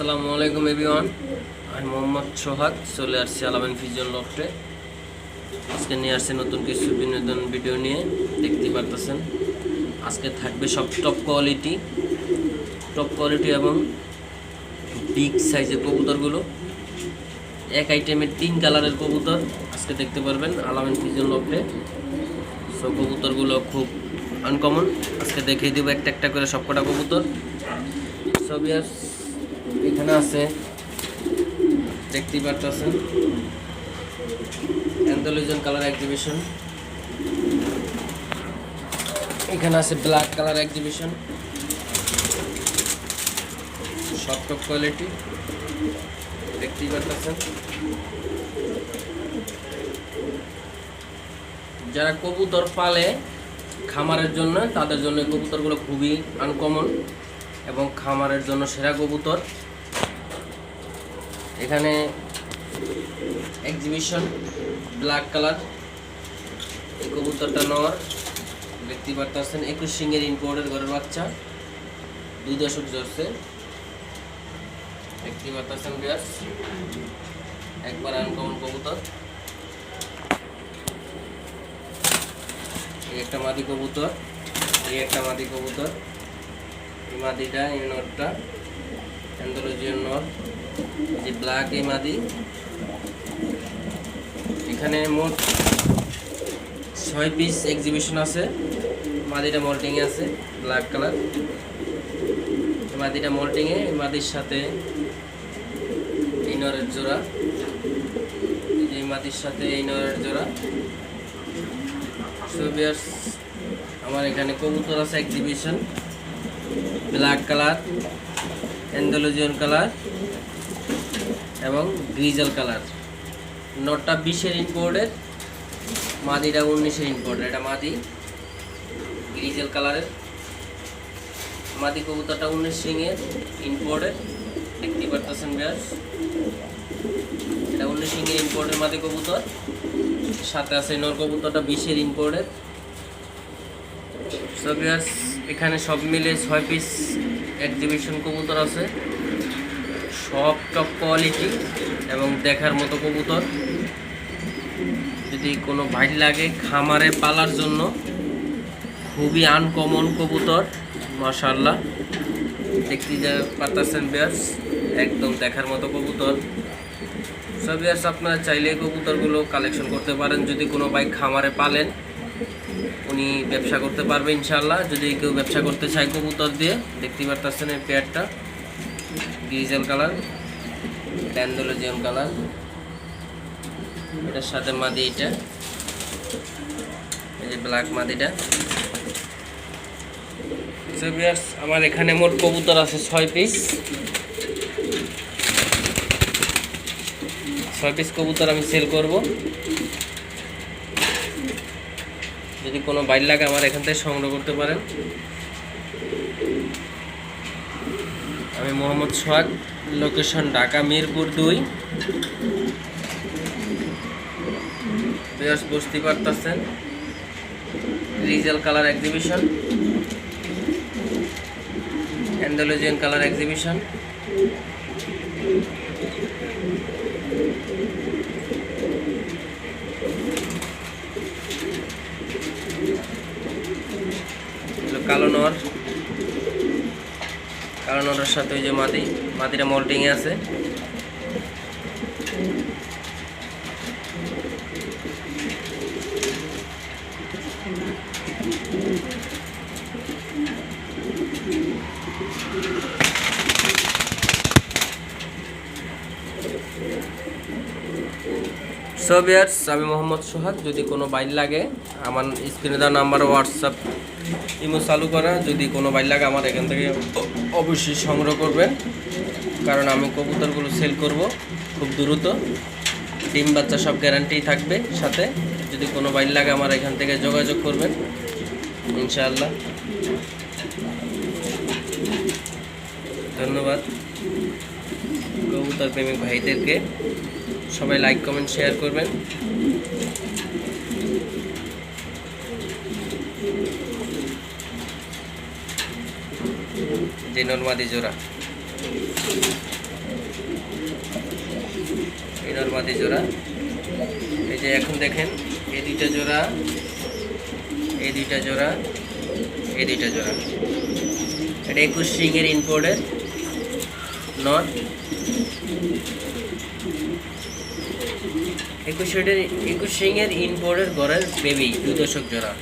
আসসালামু আলাইকুম, এভরিওয়ান। আমি মোহাম্মদ সোহাগ, চলে আসছি আলামিন ফিজন লফটে। আজকে নিয়ে আসছি নতুন কিছু বিনোদন ভিডিও নিয়ে। দেখতে পারতেছেন, আজকে থাকবে সব টপ কোয়ালিটি টপ কোয়ালিটি এবং বিগ সাইজের কবুতরগুলো। এক আইটেমের তিন কালারের কবুতর আজকে দেখতে পারবেন আলামিন ফিজন লফটে। সো কবুতরগুলো খুব আনকমন আজকে দেখিয়ে দেবো একটা একটা করে সবকটা কবুতর। ছবি আর এখানে আছে, দেখতেই পারতেছেন। অ্যান্থোলজিয়ান কালার এক্সিবিশন এখানে আছে black colour exhibition soft top quality দেখতেই পারতেছেন। যারা কবুতর পালে খামারের জন্য, তাদের জন্য কবুতরগুলো খুবই আনকমন এবং খামারের জন্য সেরা কবুতর। এখানে এক্সিবিশন ব্ল্যাক কালার এই কবুতরটা নেওয়ার দেখতে পারতেছেন একুশ সিংয়ের ইম্পোর্টের ঘরের বাচ্চা, দুই দশক জড়ছে দেখতে পারতেছেন বিয়াস একবার আনকমন কবুতর। এই একটা মাদি কবুতর, এই একটা মাদি কবুতর। এই মাদিটা, এই নটটা অ্যান্ডোলজিয়ান নট। যে ব্ল্যাক এই মাদি। এখানে মোট ছয় পিস এক্সিবিশন আছে। মাদিটা মল্টিংয়ে আছে ব্ল্যাক কালার মাদিটা মল্টিংয়ে মাদির সাথে এই নরের জোড়া। এই মাদির সাথে এই নরের জোড়া। So আমার এখানে কবুতর আছে exhibition black colour Andalusian colour এবং গ্রিজাল কালার। নটটা বিশের ইম্পোর্টের মাদিটা উনিশের ইম্পোর্টের এটা মাদি, গ্রিজাল কালারের। মাদি কবুতরটা উনিশ সিংয়ের ইম্পোর্টের দেখতে পারতেছেন ব্যাস এটা উনিশ সিংয়ের ইম্পোর্টের মাদি কবুতর। সাথে আছে নর কবুতরটা বিশের ইম্পোর্টের সো এখানে সব মিলে ছয় পিস এক্সিবিশন কবুতর আছে। সব টপ কোয়ালিটি এবং দেখার মতো কবুতর। যদি কোনো ভাই লাগে খামারে পালার জন্য, খুবই আনকমন কবুতর মাশাল্লাহ দেখতে যা পারতেছেন বিয়ার্স একদম দেখার মতো কবুতর। সব বিয়ার্স আপনারা চাইলে কবুতরগুলো কালেকশন করতে পারেন। যদি কোনো বাইক খামারে পালেন, উনি ব্যবসা করতে পারবে ইনশাল্লাহ যদি কেউ ব্যবসা করতে চায় কবুতর দিয়ে, দেখতে পারতেছেন এই পেয়ারটা গ্রিজেল কালার ড্যান্ডোলোজিয়াম কালার। এটার সাথে মাদি এটা। এই যে ব্ল্যাক মাদিটা। আমার এখানে মোট কবুতর আছে ছয় পিস। ছয় পিস কবুতর আমি সেল করব। যদি কোনো বাইর লাগে আমার এখান থেকে সংগ্রহ করতে পারেন। আমি মোহাম্মদ সোহাগ, লোকেশন ঢাকা, মিরপুর দুই। বেশ বুঝতে পারতেছেন। Grizzle colour exhibition Andalusian colour exhibition কালো নর। কালো ওটার সাথে ওই যে মাদি মাদিটা মল্টিংয়ে আছে। সো বিয়ার্স আমি মোহাম্মদ সোহাগ, যদি কোনো বাইর লাগে, আমার স্ক্রিনে দেওয়া নাম্বার হোয়াটসঅ্যাপ ইমো চালু করা, যদি কোনো বাইর লাগে আমার এখান থেকে অবশ্যই সংগ্রহ করবেন। কারণ আমি কবুতরগুলো সেল করব খুব দ্রুত। ডিম বাচ্চা সব গ্যারান্টি থাকবে সাথে। যদি কোনো বাইর লাগে আমার এখান থেকে যোগাযোগ করবেন। ইনশাআল্লাহ। ধন্যবাদ। কবুতর প্রেমিক ভাইদেরকে। সবাই লাইক কমেন্ট শেয়ার করবেন। যে নর্মাদি জোড়া। এই নর্মাদি, জোড়া। এই যে এখন দেখেন, এই দুইটা জোড়া, এই দুইটা জোড়া, এই দুইটা জোড়া। এটা একুশ সিংয়ের ইনপোর্টের নট একুশ একুশ সিংয়ের ইনপোর্টের গড়ের বেবি দুই দশক জোড়া